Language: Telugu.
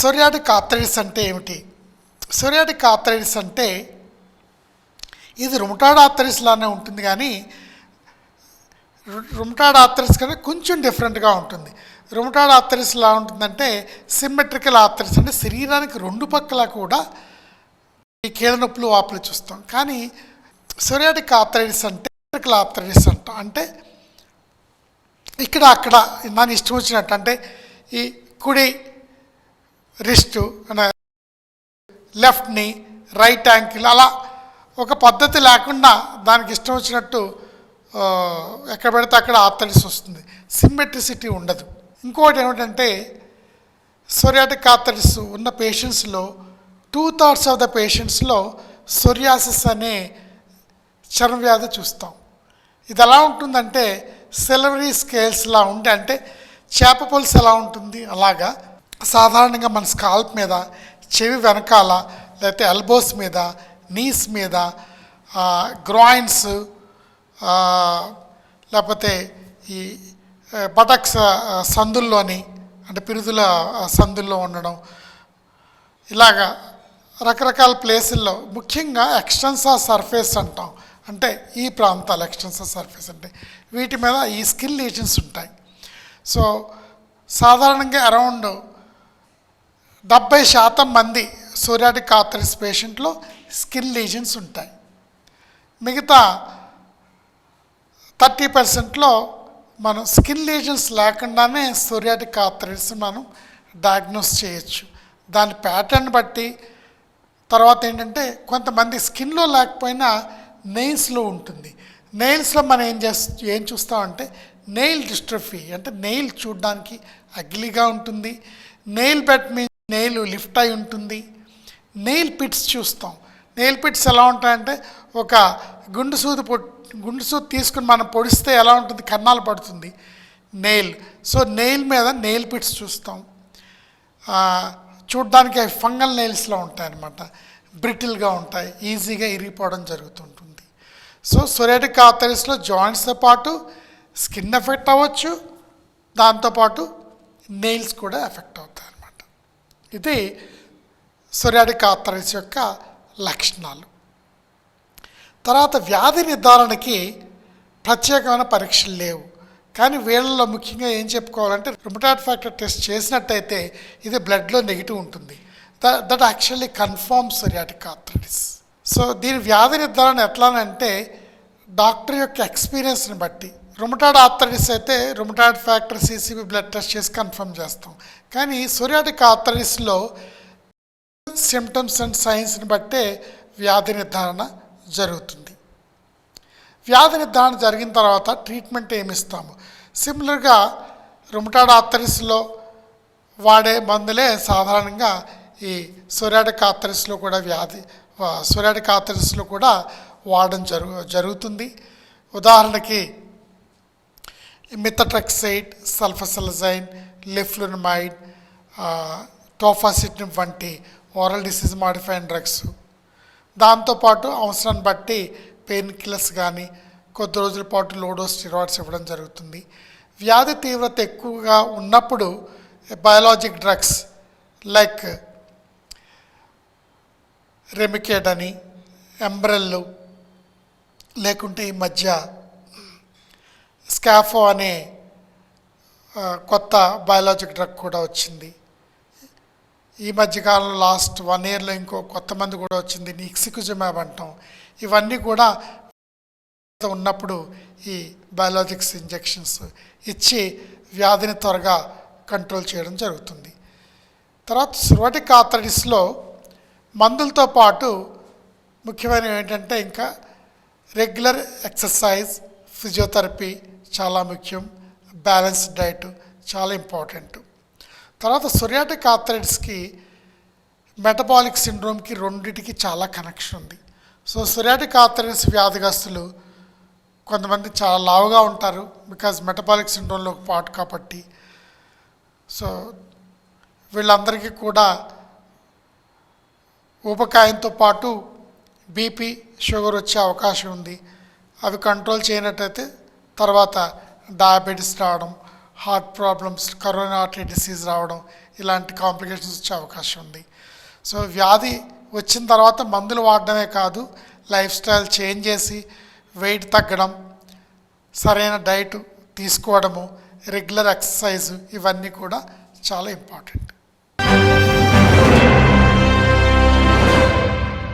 సోరియాటిక్ ఆర్థరైటిస్ అంటే ఏమిటి? సోరియాటిక్ ఆర్థరైటిస్ అంటే ఇది రుమటాడ్ ఆర్థరైటిస్ లానే ఉంటుంది కానీ రుమటాడ్ ఆర్థరైటిస్ కన్నా కొంచెం డిఫరెంట్గా ఉంటుంది. రుమటాడ్ ఆర్థరైటిస్ ఎలా ఉంటుందంటే సిమ్మెట్రికల్ ఆర్థరైటిస్ అంటే శరీరానికి రెండు పక్కల కూడా ఈ కీళ్ళ నొప్పులు వాపులు చూస్తాం. కానీ సోరియాటిక్ ఆర్థరైటిస్ అంటే సిమ్మెట్రికల్ ఆర్థరైటిస్ అంటాం. అంటే ఇక్కడ అక్కడ నన్ను ఇష్టం వచ్చినట్టు అంటే ఈ కుడి రిస్ట్ అనే లెఫ్ట్ని రైట్ యాంకిల్ అలా ఒక పద్ధతి లేకుండా దానికి ఇష్టం వచ్చినట్టు ఎక్కడ పెడితే అక్కడ ఆర్థరైటిస్ వస్తుంది. సిమ్మెట్రిసిటీ ఉండదు. ఇంకోటి ఏమిటంటే సొరియాటిక్ ఆర్థరైటిస్ ఉన్న పేషెంట్స్లో టూ థర్డ్స్ ఆఫ్ ద పేషెంట్స్లో సొరియాసిస్ అనే చర్మవ్యాధి చూస్తాం. ఇది ఎలా ఉంటుందంటే సిల్వరీ స్కేల్స్లా ఉంటే అంటే చేప పులుసు ఎలా ఉంటుంది అలాగా. సాధారణంగా మన స్కాల్ప్ మీద చెవి వెనకాల లేకపోతే ఎల్బోస్ మీద నీస్ మీద గ్రాయిన్స్ లేకపోతే ఈ బటక్స్ సందుల్లోని అంటే పిరుదుల సందుల్లో ఉండడం. ఇలాగా రకరకాల ప్లేసుల్లో ముఖ్యంగా ఎక్స్టెన్సా సర్ఫేస్ అంటాం. అంటే ఈ ప్రాంతాలు ఎక్స్టెన్సా సర్ఫేస్ అంటే వీటి మీద ఈ స్కిల్ లీజన్స్ ఉంటాయి. సో సాధారణంగా అరౌండ్ డెబ్బై శాతం మంది సోరియాటిక్ ఆర్థరైటిస్ పేషెంట్లో స్కిన్ లీజన్స్ ఉంటాయి. మిగతా థర్టీ పర్సెంట్లో మనం స్కిన్ లీజన్స్ లేకుండానే సోరియాటిక్ ఆర్థరైటిస్ మనం డయాగ్నోస్ చేయొచ్చు. దాని ప్యాటర్న్ బట్టి తర్వాత ఏంటంటే కొంతమంది స్కిన్లో లేకపోయినా నెయిల్స్లో ఉంటుంది. నెయిల్స్లో మనం ఏం చేస్త ఏం చూస్తామంటే నెయిల్ డిస్ట్రఫీ అంటే నెయిల్ చూడడానికి అగ్లీగా ఉంటుంది. నెయిల్ బెట్ మీ నెయిల్ లిఫ్ట్ అయి ఉంటుంది. నెయిల్ పిట్స్ చూస్తాం. నెయిల్ పిట్స్ ఎలా ఉంటాయంటే ఒక గుండు సూది పొ గుండు సూది తీసుకుని మనం పొడిస్తే ఎలా ఉంటుంది? కన్నాలు పడుతుంది. నెయిల్. సో నెయిల్ మీద నెయిల్ పిట్స్ చూస్తాం. ఆ, చూడ్డానికి అవి ఫంగల్ నెయిల్స్లో ఉంటాయి అన్నమాట బ్రిటిల్గా ఉంటాయి. ఈజీగా ఇరిగిపోవడం జరుగుతుంటుంది. సో సొరేటిక్ ఆర్థరైటిస్లో జాయింట్స్తో పాటు స్కిన్ ఎఫెక్ట్ అవ్వచ్చు. దాంతోపాటు నెయిల్స్ కూడా ఎఫెక్ట్ అవుతాయి. ఇది సొరియాటిక్ ఆర్థరైటిస్ యొక్క లక్షణాలు. తర్వాత వ్యాధి నిర్ధారణకి ప్రత్యేకమైన పరీక్షలు లేవు. కానీ వీళ్ళలో ముఖ్యంగా ఏం చెప్పుకోవాలంటే రుమటాట్ ఫ్యాక్టర్ టెస్ట్ చేసినట్టయితే ఇది బ్లడ్లో నెగిటివ్ ఉంటుంది. That actually confirm psoriatic arthritis so దీని వ్యాధి నిర్ధారణ ఎట్లానంటే డాక్టర్ యొక్క ఎక్స్పీరియన్స్ని బట్టి. రుమటాడ్ ఆర్థరైటిస్ అయితే rheumatoid factor CCP blood test చేసి కన్ఫర్మ్ చేస్తాం. కానీ సొరియాటిక్ ఆర్థరైటిస్లో సిమ్టమ్స్ అండ్ సైన్స్ని బట్టే వ్యాధి నిర్ధారణ జరుగుతుంది. వ్యాధి నిర్ధారణ జరిగిన తర్వాత ట్రీట్మెంట్ ఏమిస్తాము? సిమిలర్గా రుమటాడ్ ఆర్థరిస్లో వాడే మందులే సాధారణంగా ఈ సొరాటిక్ ఆర్థరిస్లో కూడా వ్యాధి సొరాటిక్ ఆర్థరిస్లో కూడా వాడడం జరుగు జరుగుతుంది. ఉదాహరణకి మిథట్రక్సైడ్ సల్ఫసలజైన్ లెఫ్లునమైడ్ టోఫాసిటిన్ వంటి ఓరల్ డిసీజ్ మాడిఫైన్ డ్రగ్స్ దాంతోపాటు అవసరాన్ని బట్టి పెయిన్ కిల్లర్స్ కానీ కొద్ది రోజుల పాటు లోడో స్టిరాయిడ్స్ ఇవ్వడం జరుగుతుంది. వ్యాధి తీవ్రత ఎక్కువగా ఉన్నప్పుడు బయాలజిక్ డ్రగ్స్ లైక్ రెమికేడ్ అని ఎంబ్రెల్లు లేకుంటే ఈ మధ్య స్కాఫో అనే కొత్త బయాలజిక్ డ్రగ్ కూడా వచ్చింది. ఈ మధ్యకాలంలో లాస్ట్ వన్ ఇయర్లో ఇంకో కొత్త మంది కూడా వచ్చింది ఇక్సికుజమాబ్ అంటాం. ఇవన్నీ కూడా ఉన్నప్పుడు ఈ బయాలజిక్స్ ఇంజెక్షన్స్ ఇచ్చి వ్యాధిని త్వరగా కంట్రోల్ చేయడం జరుగుతుంది. తర్వాత సృవటిక్ ఆర్థరైటిస్లో మందులతో పాటు ముఖ్యమైనవి ఏంటంటే ఇంకా రెగ్యులర్ ఎక్సర్సైజ్ ఫిజియోథెరపీ చాలా ముఖ్యం. బ్యాలెన్స్ డైట్ చాలా ఇంపార్టెంట్ తర్వాత సొరియాటిక్ ఆర్థరైటిస్కి మెటబాలిక్ సిండ్రోమ్కి రెండింటికి చాలా కనెక్షన్ ఉంది. సో సొరియాటిక్ ఆర్థరైటిస్ వ్యాధిగ్రస్తులు కొంతమంది చాలా లావుగా ఉంటారు బికాజ్ మెటబాలిక్ సిండ్రోమ్లో ఒక పార్ట్ కాబట్టి. సో వీళ్ళందరికీ కూడా ఊబకాయంతో పాటు బీపీ షుగర్ వచ్చే అవకాశం ఉంది. అవి కంట్రోల్ చేయనట్టయితే తర్వాత డయాబెటీస్ రావడం హార్ట్ ప్రాబ్లమ్స్ కరోనా డిసీజ్ రావడం ఇలాంటి కాంప్లికేషన్స్ వచ్చే అవకాశం ఉంది. సో వ్యాధి వచ్చిన తర్వాత మందులు వాడడమే కాదు లైఫ్ స్టైల్ చేంజ్ చేసి వెయిట్ తగ్గడం సరైన డైట్ తీసుకోవడము రెగ్యులర్ ఎక్సర్సైజ్ ఇవన్నీ కూడా చాలా ఇంపార్టెంట్